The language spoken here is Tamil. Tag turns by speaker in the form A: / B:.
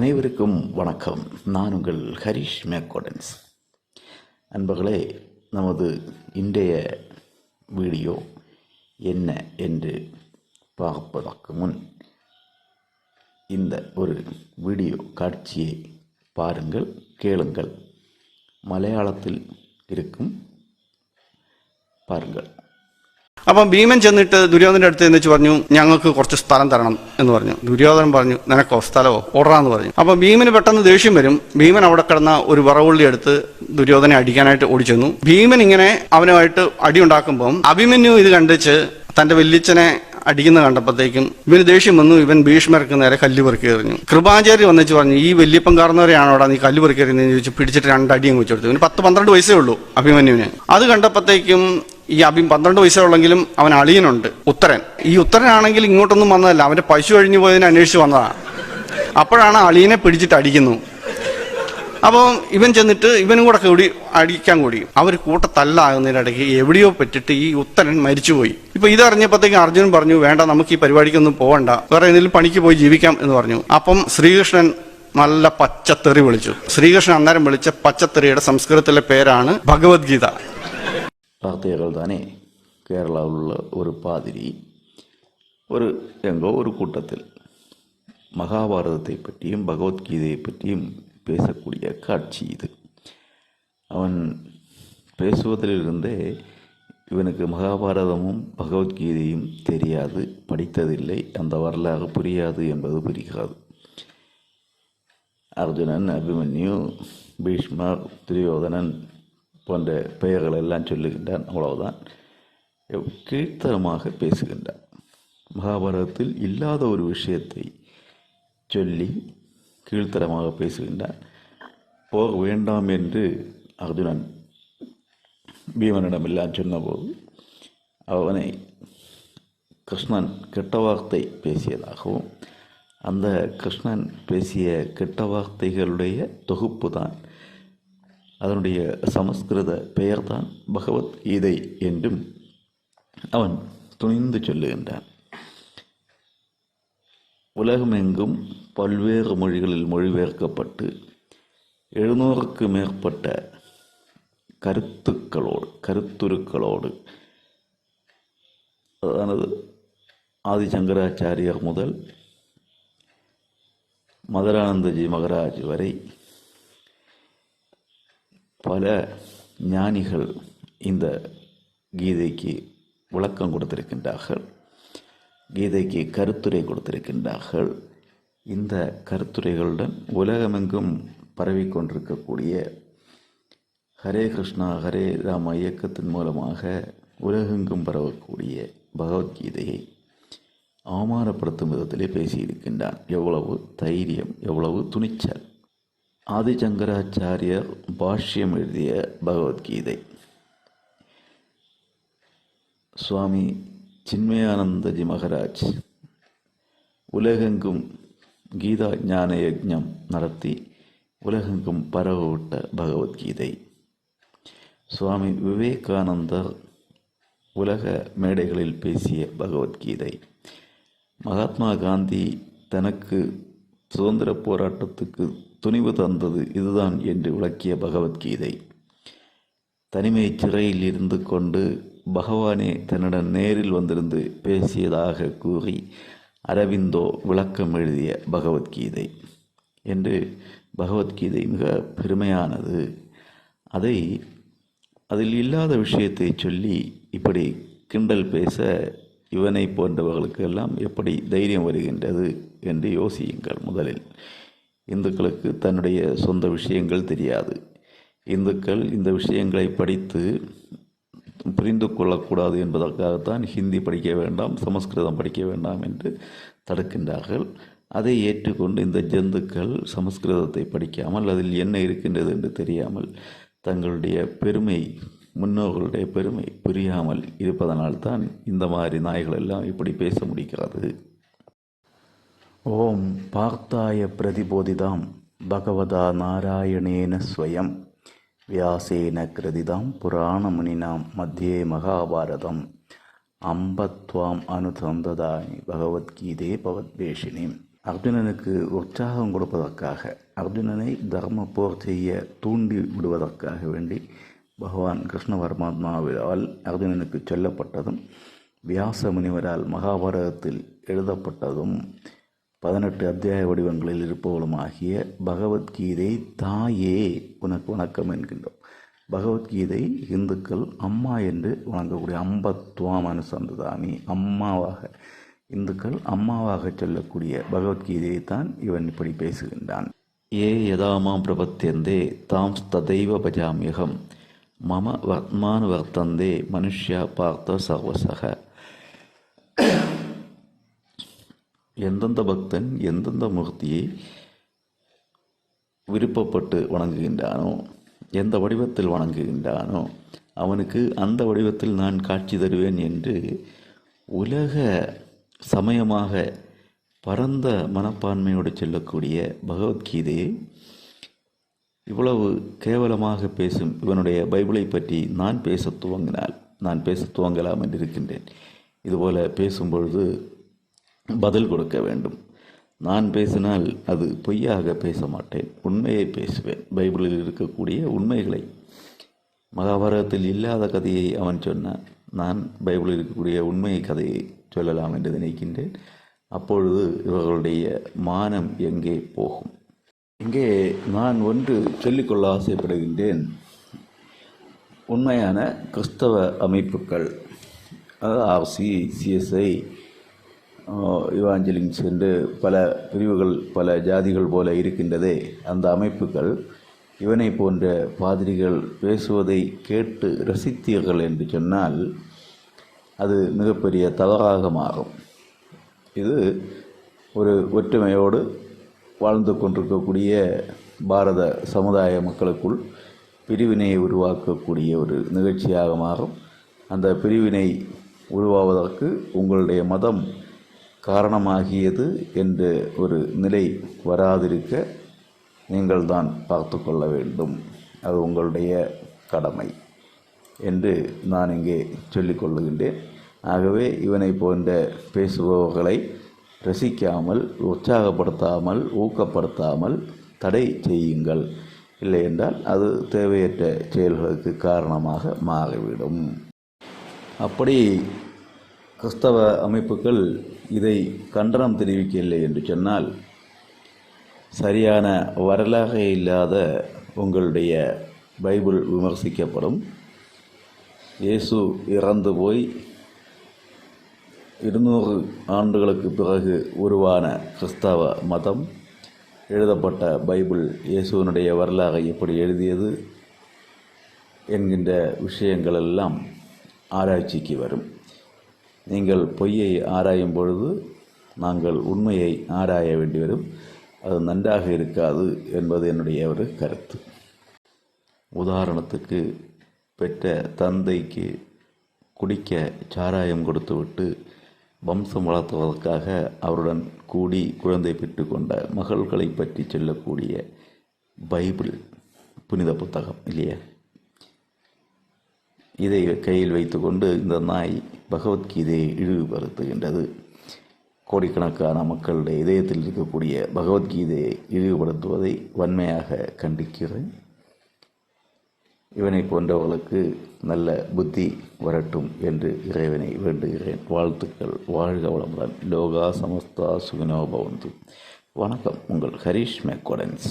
A: அனைவருக்கும் வணக்கம். நான் உங்கள் ஹரிஷ் மேக்கோடன்ஸ் அன்பர்களே நமது இன்றைய வீடியோ என்ன என்று பார்ப்பதற்கு முன் இந்த ஒரு வீடியோ காட்சியை பாருங்கள் கேளுங்கள். மலையாளத்தில் இருக்கும் பாருங்கள்.
B: അപ്പം ഭീമൻ ചെന്നിട്ട് ദുര്യോധനന്റെ അടുത്ത് എന്ന് വെച്ച് പറഞ്ഞു ഞങ്ങൾക്ക് കുറച്ച് സ്ഥലം തരണം എന്ന് പറഞ്ഞു. ദുര്യോധനൻ പറഞ്ഞു നിനക്കോ സ്ഥലമോ? ഓടാന്ന് പറഞ്ഞു. അപ്പം ഭീമന് പെട്ടെന്ന് ദേഷ്യം വരും. ഭീമൻ അവിടെ കിടന്ന ഒരു വിറവുള്ളി എടുത്ത് ദുര്യോധനെ അടിക്കാനായിട്ട് ഓടിച്ചെന്നു ഭീമൻ ഇങ്ങനെ അവനുമായിട്ട് അടി ഉണ്ടാക്കുമ്പം അഭിമന്യു ഇത് കണ്ടിച്ച് തന്റെ വല്യച്ഛനെ അടിക്കുന്ന കണ്ടപ്പോഴത്തേക്കും ഇവന് ദേഷ്യം വന്നു. ഇവൻ ഭീഷ്മർക്ക് നേരെ കല്ല് പെറുക്കി എറിഞ്ഞു. കൃപാചാര്യ വന്നിച്ച് പറഞ്ഞു ഈ വല്യപ്പം കാർന്നവരെയാണോ അവിടെ നീ കല്ല് പെറുക്കി എറിയുന്നതെന്ന് ചോദിച്ചു പിടിച്ചിട്ട് രണ്ടടിയും വെച്ച് കൊടുത്തു ഇവന് പത്ത് പന്ത്രണ്ട് വയസ്സേ ഉള്ളൂ അഭിമന്യുവിന്. അത് കണ്ടപ്പോഴത്തേക്കും ഈ അബിൻ പന്ത്രണ്ട് വയസ്സുള്ളെങ്കിലും അവൻ അളിയനുണ്ട് ഉത്തരൻ. ഈ ഉത്തരനാണെങ്കിൽ ഇങ്ങോട്ടൊന്നും വന്നതല്ല. അവന്റെ പശു കഴിഞ്ഞു പോയതിനെ അന്വേഷിച്ച് വന്നതാണ് അപ്പോഴാണ് അളിയനെ പിടിച്ചിട്ട് അടിക്കുന്നു. അപ്പോൾ ഇവൻ ചെന്നിട്ട് ഇവനും കൂടെ കൂടി അടിക്കാൻ കൂടി. അവർ കൂട്ടത്തല്ലാകുന്നതിനിടയ്ക്ക് എവിടെയോ പറ്റിട്ട് ഈ ഉത്തരൻ മരിച്ചുപോയി. ഇപ്പൊ ഇതറിഞ്ഞപ്പോഴത്തേക്ക് അർജുനൻ പറഞ്ഞു വേണ്ട നമുക്ക് ഈ പരിപാടിക്കൊന്നും പോകണ്ട വേറെ എന്തെങ്കിലും പണിക്ക് പോയി ജീവിക്കാം എന്ന് പറഞ്ഞു. അപ്പം ശ്രീകൃഷ്ണൻ നല്ല പച്ചത്തെറി വിളിച്ചു. ശ്രീകൃഷ്ണൻ അന്നേരം വിളിച്ച പച്ചത്തെറിയുടെ സംസ്കൃതത്തിലെ പേരാണ് ഭഗവത്ഗീത.
A: வார்த்தைகள் தானே கேரளாவில் உள்ள ஒரு பாதிரி ஒரு எங்கோ ஒரு கூட்டத்தில் மகாபாரதத்தை பற்றியும் பகவத்கீதையை பற்றியும் பேசக்கூடிய காட்சி இது. அவன் பேசுவதிலிருந்தே இவனுக்கு மகாபாரதமும் பகவத்கீதையும் தெரியாது படித்ததில்லை அந்த வரலாறு புரியாது என்பது புரிகிறது. அர்ஜுனன் அபிமன்யு பீஷ்மர் துரியோதனன் போன்ற பெயர்கள் எல்லாம் சொல்லுகின்றான் அவ்வளவுதான். கீழ்த்தரமாக பேசுகின்றான். மகாபாரதத்தில் இல்லாத ஒரு விஷயத்தை சொல்லி கீழ்த்தரமாக பேசுகின்றான். போக வேண்டாம் என்று அர்ஜுனன் பீமனிடமெல்லாம் சொன்னபோது அவனை கிருஷ்ணன் கெட்ட வார்த்தை பேசியதாகவும் அந்த கிருஷ்ணன் பேசிய கெட்ட வார்த்தைகளுடைய தொகுப்பு தான் அதனுடைய சமஸ்கிருத பெயர்தான் பகவத்கீதை என்றும் அவன் துணிந்து சொல்லுகின்றான். உலகமெங்கும் பல்வேறு மொழிகளில் மொழிபெயர்க்கப்பட்டு எழுநூறுக்கு மேற்பட்ட கருத்துக்களோடு கருத்துருக்களோடு அதானது ஆதிசங்கராச்சாரியர் முதல் மதுரானந்தஜி மகராஜ் வரை பல ஞானிகள் இந்த கீதைக்கு விளக்கம் கொடுத்திருக்கின்றார்கள். கீதைக்கு கருத்துரை கொடுத்திருக்கின்றார்கள். இந்த கருத்துரைகளுடன் உலகமெங்கும் பரவிக்கொண்டிருக்கக்கூடிய ஹரே கிருஷ்ணா ஹரே ராம இயக்கத்தின் மூலமாக உலகெங்கும் பரவக்கூடிய பகவத்கீதையை அவமானப்படுத்தும் விதத்திலே பேசியிருக்கின்றான். எவ்வளவு தைரியம் எவ்வளவு துணிச்சல். ஆதிசங்கராச்சாரியர் பாஷ்யம் எழுதிய பகவத்கீதை. சுவாமி சின்மயானந்தஜி மகராஜ் உலகெங்கும் கீதா ஞான யஜ்ஞம் நடத்தி உலகெங்கும் பரவவிட்ட பகவத்கீதை. சுவாமி விவேகானந்தர் உலக மேடைகளில் பேசிய பகவத்கீதை. மகாத்மா காந்தி தனக்கு சுதந்திர போராட்டத்துக்கு துணிவு தந்தது இதுதான் என்று விளக்கிய பகவத்கீதை. தனிமை சிறையில் இருந்து கொண்டு பகவானே தன்னுடன் நேரில் வந்திருந்து பேசியதாக கூறி அரவிந்தோ விளக்கம் எழுதிய பகவத்கீதை என்று பகவத்கீதை மிக பெருமையானது. அதை அதில் இல்லாத விஷயத்தை சொல்லி இப்படி கிண்டல் பேச இவனை போன்றவர்களுக்கெல்லாம் எப்படி தைரியம் வருகின்றது என்று யோசியுங்கள் முதலில். இந்துக்களுக்கு தன்னுடைய சொந்த விஷயங்கள் தெரியாது. இந்துக்கள் இந்த விஷயங்களை படித்து புரிந்து கொள்ளக்கூடாது என்பதற்காகத்தான் ஹிந்தி படிக்க வேண்டாம் சமஸ்கிருதம் படிக்க வேண்டாம் என்று தடுக்கின்றார்கள். அதை ஏற்றுக்கொண்டு இந்த ஜந்துக்கள் சமஸ்கிருதத்தை படிக்காமல் அதில் என்ன இருக்கின்றது என்று தெரியாமல் தங்களுடைய பெருமை முன்னோர்களுடைய பெருமை புரியாமல் இருப்பதனால்தான் இந்த மாதிரி நாய்கள் எல்லாம் இப்படி பேச முடிகிறது. ஓம் பார்த்தாய பிரதிபோதிதாம் பகவதா நாராயணேன ஸ்வயம். வியாசேன கிருதிதாம் புராணமுனினாம் மத்தியே மகாபாரதம். அம்பத்வாம் அனுதந்ததாய் பகவத்கீதே பவத்வேஷினி. அர்ஜுனனுக்கு உற்சாகம் கொடுப்பதற்காக அர்ஜுனனை தர்ம போர் செய்ய தூண்டி விடுவதற்காக வேண்டி பகவான் கிருஷ்ண பரமாத்மாவால் அர்ஜுனனுக்கு சொல்லப்பட்டதும் வியாச முனிவரால் மகாபாரதத்தில் எழுதப்பட்டதும் பதினெட்டு அத்தியாய வடிவங்களில் இருப்பவளுமாகிய பகவத்கீதை தாயே உனக்கு வணக்கம் என்கின்றோம். பகவத்கீதை இந்துக்கள் அம்மா என்று வணங்கக்கூடிய அம்பத்வாம் அனுசந்ததாமி அம்மாவாக இந்துக்கள் அம்மாவாக சொல்லக்கூடிய பகவத்கீதையை தான் இவன் இப்படி பேசுகின்றான். ஏ யதாமாம் பிரபத்தியந்தே தாம் ததைவ பஜாமியகம் மம வர்த்மானு வர்த்தந்தே மனுஷ்யா பார்த்த சர்வசக. எந்தெந்த பக்தன் எந்தெந்த மூர்த்தியை விருப்பப்பட்டு வணங்குகின்றானோ எந்த வடிவத்தில் வணங்குகின்றானோ அவனுக்கு அந்த வடிவத்தில் நான் காட்சி தருவேன் என்று உலக சமயமாக பரந்த மனப்பான்மையோடு செல்லக்கூடிய பகவத்கீதையை இவ்வளவு கேவலமாக பேசும் இவனுடைய பைபிளை பற்றி நான் பேச துவங்கினால் நான் பேச துவங்கலாம் என்று இருக்கின்றேன் இதுபோல் பேசும்பொழுது பதில் கொடுக்க வேண்டும். நான் பேசினால் அது பொய்யாக பேச மாட்டேன். உண்மையை பேசுவேன். பைபிளில் இருக்கக்கூடிய உண்மைகளை. மகாபாரதத்தில் இல்லாத கதையை அவன் சொன்னான். நான் பைபிளில் இருக்கக்கூடிய உண்மை கதையை சொல்லலாம் என்று நினைக்கின்றேன். அப்பொழுது இவர்களுடைய மானம் எங்கே போகும்? இங்கே நான் ஒன்று சொல்லிக்கொள்ள ஆசைப்படுகின்றேன். உண்மையான கிறிஸ்தவ அமைப்புகள். அதாவது ஆர்சி சிஎஸ்ஐ இவாஞ்சலிங்ஸ் என்று பல பிரிவுகள் பல ஜாதிகள் போல இருக்கின்றதே. அந்த அமைப்புகள் இவனை போன்ற பாதிரிகள் பேசுவதை கேட்டு ரசித்தீர்கள் என்று சொன்னால் அது மிகப்பெரிய தவறாக மாறும். இது ஒரு ஒற்றுமையோடு வாழ்ந்து கொண்டிருக்கக்கூடிய பாரத சமுதாய மக்களுக்குள் பிரிவினையை உருவாக்கக்கூடிய ஒரு நிகழ்ச்சியாக மாறும். அந்த பிரிவினை உருவாவதற்கு உங்களுடைய மதம் காரணமாகியது என்ற ஒரு நிலை வராதிருக்க நீங்கள் தான் பார்த்து கொள்ள வேண்டும். அது உங்களுடைய கடமை என்று நான் இங்கே சொல்லிக்கொள்ளுகின்றேன் ஆகவே இவனை போன்ற பேசுபவர்களை ரசிக்காமல் உற்சாகப்படுத்தாமல் ஊக்கப்படுத்தாமல் தடை செய்யுங்கள். இல்லை என்றால் அது தேவையற்ற செயல்களுக்கு காரணமாக மாறிவிடும். அப்படி கிறிஸ்தவ அமைப்புகள் இதை கண்டனம் தெரிவிக்கவில்லை என்று சொன்னால் சரியான வரலாக இல்லாத உங்களுடைய பைபிள் விமர்சிக்கப்படும். இயேசு இறந்து போய் இருநூறு ஆண்டுகளுக்கு பிறகு உருவான கிறிஸ்தவ மதம் எழுதப்பட்ட பைபிள் இயேசுவனுடைய வரலாக எப்படி எழுதியது என்கின்ற விஷயங்களெல்லாம் ஆராய்ச்சிக்கு வரும். நீங்கள் பொய்யை ஆராயும் பொழுது நாங்கள் உண்மையை ஆராய வேண்டி வரும். அது நன்றாக இருக்காது என்பது என்னுடைய ஒரு கருத்து. உதாரணத்துக்கு பெற்ற தந்தைக்கு குடிக்க சாராயம் கொடுத்துவிட்டு வம்சம் வளர்த்துவதற்காக அவருடன் கூடி குழந்தை பெற்றுக்கொண்ட மகள்களை பற்றி சொல்லக்கூடிய பைபிள் புனித புத்தகம் இல்லையா? இதை கையில் வைத்துக்கொண்டு இந்த நாய் பகவத்கீதையை இழிவுபடுத்துகின்றது. கோடிக்கணக்கான மக்களுடைய இதயத்தில் இருக்கக்கூடிய பகவத்கீதையை இழிவுபடுத்துவதை வன்மையாக கண்டிக்கிறேன். இவனை போன்றவர்களுக்கு நல்ல புத்தி வரட்டும் என்று இறைவனை வேண்டுகிறேன். வாழ்த்துக்கள். வாழ்க வளமுடன். லோகா சமஸ்தா சுகினோபவந்து வணக்கம். உங்கள் ஹரீஷ் மெக்கோடன்ஸ்.